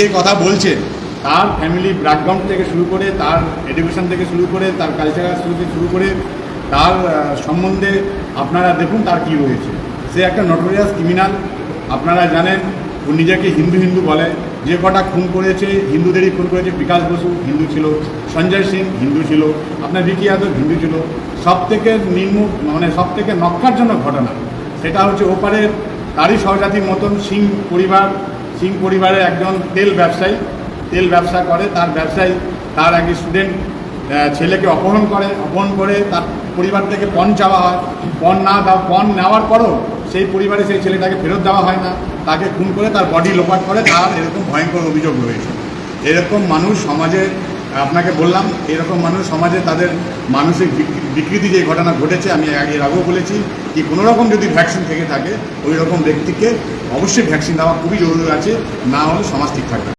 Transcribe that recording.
যে কথা বলছে, তার ফ্যামিলি ব্যাকগ্রাউন্ড থেকে শুরু করে, তার এডুকেশন থেকে শুরু করে, তার কালচারাল থেকে শুরু করে, তার সম্বন্ধে আপনারা দেখুন তার কি রয়েছে সে একটা নটোরিয়াস ক্রিমিনাল আপনারা জানেন, ও নিজেকে হিন্দু হিন্দু বলে। যে কটা খুন করেছে, হিন্দুদেরই খুন করেছে, বিকাশ বসু হিন্দু ছিল, সঞ্জয় সিং হিন্দু ছিল, আপনার বিকি যাদব হিন্দু ছিল। সব থেকে নিম্ন মানে সব থেকে নক্কারজনক ঘটনা, সেটা হচ্ছে ওপারের তারই সহজাতির মতন সিং পরিবার সিং পরিবারের একজন তেল ব্যবসায়ী, তেল ব্যবসা করে, তার ব্যবসায়ী, তার এক স্টুডেন্ট ছেলেকে অপহরণ করে অপহরণ করে তার পরিবার থেকে পণ চাওয়া হয়। পণ না দাও, পণ নেওয়ার পরও সেই পরিবারে সেই ছেলেটাকে ফেরত দেওয়া হয় না। তাকে খুন করে তার বডি লোপাট করে, তার এরকম ভয়ঙ্কর অভিযোগ রয়েছে। এরকম মানুষ সমাজে আপনাকে বললাম, এরকম মানুষ সমাজে তাদের মানসিক বিকৃতি যে ঘটনা ঘটেছে, আমি এর আগেও বলেছি কি কোনো রকম যদি ভ্যাকসিন থেকে থাকে, ওই রকম ব্যক্তিকে অবশ্যই ভ্যাকসিন দেওয়া খুবই জরুরি আছে, না হলে সমাজ ঠিক থাকবে।